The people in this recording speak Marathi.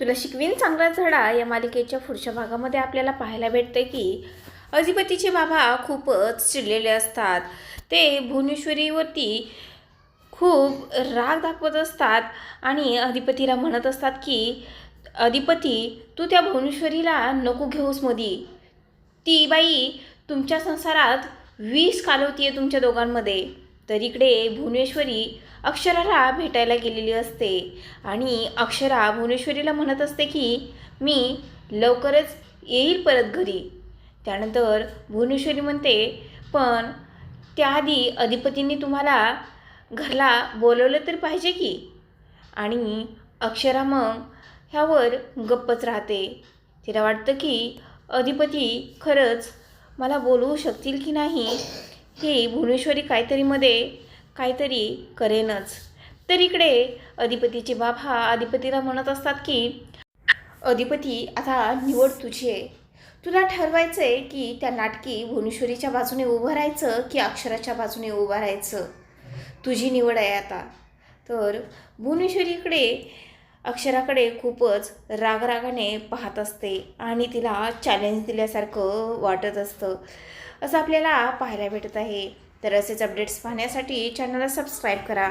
तुला शिकवीन चांगला झडा या मालिकेच्या पुढच्या भागामध्ये आपल्याला पाहायला भेटतं की अधिपतीचे बाबा खूपच चिडलेले असतात. ते भुवनेश्वरीवरती खूप राग दाखवत असतात आणि अधिपतीला म्हणत असतात की अधिपती तू त्या भुवनेश्वरीला नको घेऊस मधी. ती बाई तुमच्या संसारात विष आहे तुमच्या दोघांमध्ये. तर इकडे भुवनेश्वरी अक्षराला भेटायला गेलेली असते. आणि अक्षरा भुवनेश्वरीला म्हणत असते की मी लवकरच येईल परत घरी. त्यानंतर भुवनेश्वरी म्हणते पण त्याआधी अधिपतींनी तुम्हाला घरला बोलवलं तर पाहिजे की? आणि अक्षरा मग ह्यावर गप्पच राहते. तिला वाटतं की अधिपती खरंच मला बोलवू शकतील की नाही हे भुवनेश्वरी काहीतरीमध्ये काहीतरी करेनच. तर इकडे अधिपतीचे बाबा अधिपतीला म्हणत असतात की अधिपती आता निवड तुझी आहे. तुला ठरवायचं आहे की त्या नाटकी भुवनेश्वरीच्या बाजूने उभं राहायचं की अक्षराच्या बाजूने उभं राहायचं. तुझी निवड आहे आता. तर भुवनेश्वरीकडे अक्षराकडे खूपच रागरागाने पाहत असते आणि तिला चॅलेंज दिल्यासारखं वाटत असतं. असं आपल्याला पाहायला भेटत आहे. तर असेच अपडेट्स पाहण्यासाठी चॅनलला सबस्क्राईब करा.